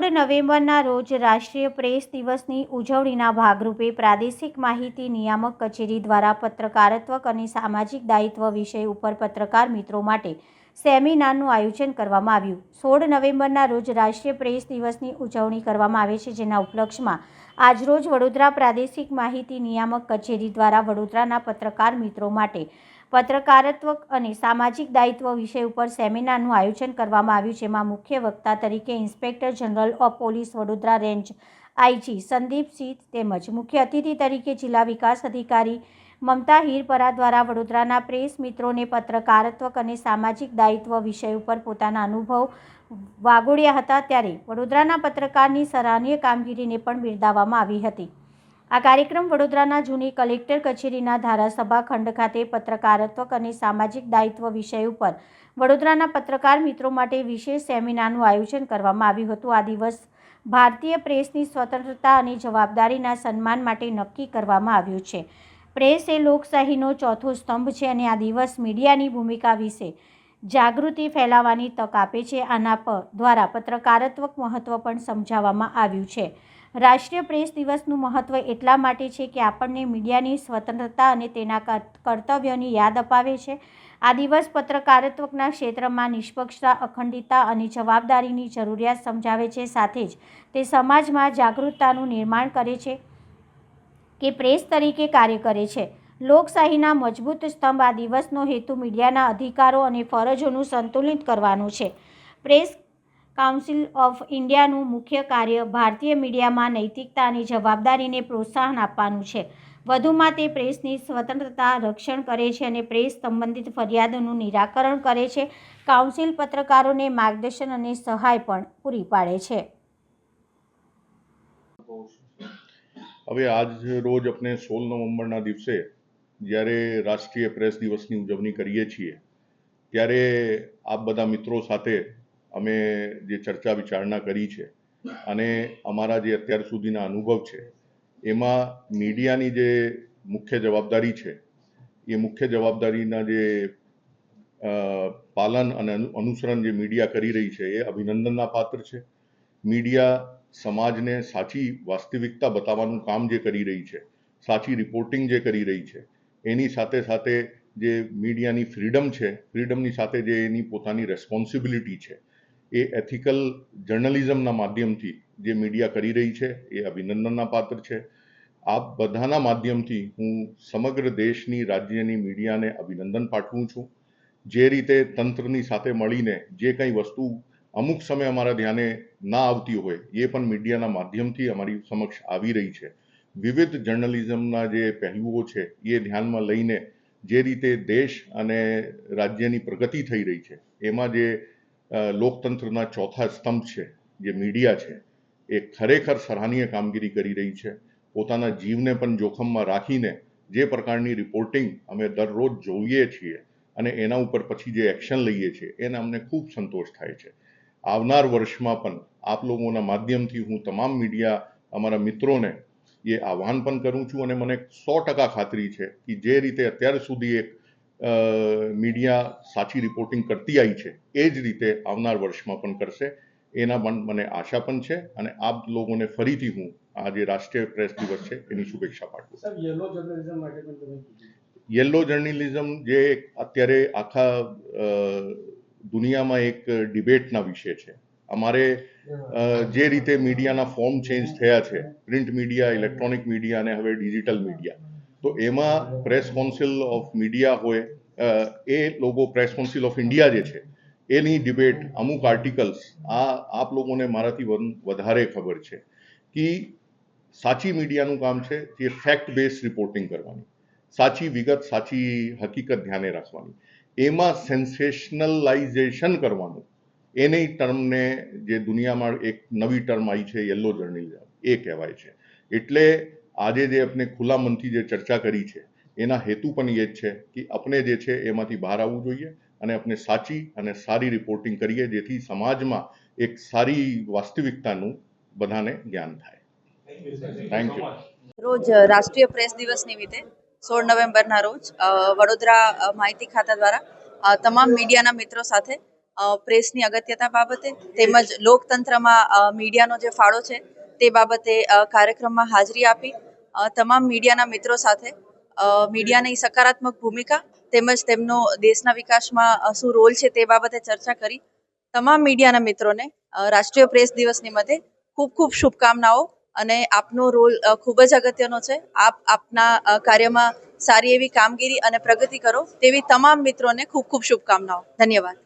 સોળ નવેમ્બરના રોજ રાષ્ટ્રીય પ્રેસ દિવસની ઉજવણીના ભાગરૂપે પ્રાદેશિક માહિતી નિયામક કચેરી દ્વારા પત્રકારત્વ અને સામાજિક દાયિત્વ વિષય ઉપર પત્રકાર મિત્રો માટે સેમિનારનું આયોજન કરવામાં આવ્યું. સોળ નવેમ્બરના રોજ રાષ્ટ્રીય પ્રેસ દિવસની ઉજવણી કરવામાં આવે છે, જેના ઉપલક્ષમાં આજરોજ વડોદરા પ્રાદેશિક માહિતી નિયામક કચેરી દ્વારા વડોદરાના પત્રકાર મિત્રો માટે પત્રકારત્વ અને સામાજિક દાયિત્વ વિષય ઉપર સેમિનારનું આયોજન કરવામાં આવ્યું, જેમાં મુખ્ય વક્તા તરીકે inspector general of police Vadodara range IG Sandeepsinh તેમજ મુખ્ય અતિથિ તરીકે જિલ્લા વિકાસ અધિકારી મમતા હીરપરા દ્વારા વડોદરાના પ્રેસ મિત્રોને પત્રકારત્વ અને સામાજિક દાયિત્વ વિષય ઉપર પોતાના અનુભવ વાગોળ્યા હતા, ત્યારે વડોદરાના પત્રકારની સરાહનીય કામગીરીને પણ બિરદાવવામાં આવી હતી. આ કાર્યક્રમ વડોદરાના જૂની કલેક્ટર કચેરીના ધારાસભા ખંડ ખાતે પત્રકારત્વ અને સામાજિક દાયિત્વ વિષય ઉપર વડોદરાના પત્રકાર મિત્રો માટે વિશેષ સેમિનારનું આયોજન કરવામાં આવ્યું હતું. આ દિવસ ભારતીય પ્રેસની સ્વતંત્રતા અને જવાબદારીના સન્માન માટે નક્કી કરવામાં આવ્યું છે. પ્રેસ એ લોકશાહીનો ચોથો સ્તંભ છે અને આ દિવસ મીડિયાની ભૂમિકા વિશે જાગૃતિ ફેલાવવાની તક આપે છે. આના પર દ્વારા પત્રકારત્વક મહત્ત્વ પણ સમજાવવામાં આવ્યું છે. રાષ્ટ્રીય પ્રેસ દિવસનું મહત્ત્વ એટલા માટે છે કે આપણને મીડિયાની સ્વતંત્રતા અને તેના કર- કર્તવ્યોની યાદ અપાવે છે. આ દિવસ પત્રકારત્વના ક્ષેત્રમાં નિષ્પક્ષતા, અખંડિતતા અને જવાબદારીની જરૂરિયાત સમજાવે છે. સાથે જ તે સમાજમાં જાગૃતતાનું નિર્માણ કરે છે કે પ્રેસ તરીકે કાર્ય કરે છે. લોકશાહીના મજબૂત સ્તંભ આ દિવસનો હેતુ મીડિયાના અધિકારો અને ફરજોનું સંતુલિત કરવાનું છે. પ્રેસ કાઉન્સિલ ઓફ ઇન્ડિયાનું મુખ્ય કાર્ય ભારતીય મીડિયામાં નૈતિકતા અને જવાબદારીને પ્રોત્સાહન આપવાનું છે. વધુમાં તે પ્રેસની સ્વતંત્રતા રક્ષણ કરે છે અને પ્રેસ સંબંધિત ફરિયાદોનું નિરાકરણ કરે છે. કાઉન્સિલ પત્રકારોને માર્ગદર્શન અને સહાય પણ પૂરી પાડે છે. હવે આજ રોજ આપણે સોળ નવેમ્બરના દિવસે જ્યારે રાષ્ટ્રીય પ્રેસ દિવસની ઉજવણી કરીએ છીએ, ત્યારે આપ બધા મિત્રો સાથે અમે જે ચર્ચા વિચારણા કરી છે અને અમારા જે અત્યાર સુધીના અનુભવ છે, એમાં મીડિયાની જે મુખ્ય જવાબદારી છે, એ મુખ્ય જવાબદારીના જે પાલન અને અનુસરણ જે મીડિયા કરી રહી છે, એ અભિનંદનના પાત્ર છે. મીડિયા સમાજને સાચી વાસ્તવિકતા બતાવવાનું કામ જે કરી રહી છે, સાચી રિપોર્ટિંગ જે કરી રહી છે એની સાથે સાથે જે મીડિયાની ફ્રીડમ છે, ફ્રીડમની સાથે જે એની પોતાની રેસ્પોન્સિબિલિટી છે, એ એથિકલ જર્નલિઝમના માધ્યમથી જે મીડિયા કરી રહી છે, એ અભિનંદનના પાત્ર છે. આ બધાના માધ્યમથી હું સમગ્ર દેશની, રાજ્યની મીડિયાને અભિનંદન પાઠવું છું. જે રીતે તંત્રની સાથે મળીને જે કંઈ વસ્તુ અમુક સમય અમારા ધ્યાને ના આવતી હોય, એ પણ મીડિયાના માધ્યમથી અમારી સમક્ષ આવી રહી છે. વિવિધ જર્નલિઝમના જે પહેલુઓ છે, એ ધ્યાનમાં લઈને જે રીતે દેશ અને રાજ્યની પ્રગતિ થઈ રહી છે, એમાં જે લોકતંત્રના ચોથા સ્તંભ છે, જે મીડિયા છે, એ ખરેખર સરાહનીય કામગીરી કરી રહી છે. પોતાના જીવને પણ જોખમમાં રાખીને જે પ્રકારની રિપોર્ટિંગ અમે દરરોજ જોઈએ છીએ અને એના ઉપર પછી જે એક્શન લઈએ છીએ એને અમને ખૂબ સંતોષ થાય છે. આવનાર વર્ષમાં પણ આપ લોકોના માધ્યમથી હું તમામ મીડિયા અમારા મિત્રોને એ આહ્વાન પણ કરું છું અને મને સો ટકા ખાતરી છે કે જે રીતે અત્યાર સુધી એક મીડિયા સાચી રિપોર્ટિંગ કરતી આવી છે એ જ રીતે આવનાર વર્ષમાં પણ કરશે. એના પણ મને આશા પણ છે અને આપ લોકોને ફરીથી હું આ જે રાષ્ટ્રીય પ્રેસ દિવસ છે એની શુભેચ્છા પાઠવું યલો જર્નલિઝમ માટે પણ યલો જર્નલિઝમ જે અત્યારે આખા દુનિયામાં એક ડિબેટના વિષય છે. અમારે જે રીતે મીડિયાના ફોર્મ ચેન્જ થયા છે, પ્રિન્ટ મીડિયા, ઇલેક્ટ્રોનિક મીડિયા અને હવે ડિજિટલ મીડિયા, તો એમાં પ્રેસ કાઉન્સિલ ઓફ મીડિયા હોય એ લોકો, પ્રેસ કાઉન્સિલ ઓફ ઇન્ડિયા જે છે, એની ડિબેટ, અમુક આર્ટિકલ્સ, આ, આપ લોકોને મારાથી વધારે ખબર છે, કે સાચી મીડિયાનું કામ છે, જે ફેક્ટ બેઝ રિપોર્ટિંગ કરવાની, સાચી વિગત, સાચી હકીકત ધ્યાને રાખવાની, એમાં સેન્સેશનલાઇઝેશન કરવાનું એની ટર્મને જે દુનિયામાં એક નવી ટર્મ આવી છે યલો જર્નલિઝમ એ કહેવાય છે. એટલે આજે જે આપણે ખુલ્લા મનથી જે ચર્ચા કરી છે એના હેતુ પણ એ જ છે કે આપણે જે છે એમાંથી બહાર આવવું જોઈએ અને આપણે સાચી અને સારી રિપોર્ટિંગ કરીએ જેથી સમાજમાં એક સારી વાસ્તવિકતાનું બધાને જ્ઞાન થાય. થેન્ક યુ રોજ રાષ્ટ્રીય પ્રેસ દિવસ નિમિત્તે સોળ નવેમ્બરના રોજ વડોદરા માહિતી ખાતા દ્વારા તમામ મીડિયાના મિત્રો સાથે પ્રેસની અગત્યતા બાબતે તેમજ લોકતંત્રમાં મીડિયાનો જે ફાળો છે તે બાબતે કાર્યક્રમમાં હાજરી આપી તમામ મીડિયાના મિત્રો સાથે મીડિયાની સકારાત્મક ભૂમિકા તેમજ તેમનો દેશના વિકાસમાં શું રોલ છે તે બાબતે ચર્ચા કરી, તમામ મીડિયાના મિત્રોને રાષ્ટ્રીય પ્રેસ દિવસ નિમિત્તે ખૂબ ખૂબ શુભકામનાઓ અને આપનો રોલ ખૂબ જ અગત્યનો છે. આપ આપના કાર્યમાં સારી એવી કામગીરી અને પ્રગતિ કરો તેવી તમામ મિત્રોને ખૂબ ખૂબ શુભકામનાઓ. ધન્યવાદ.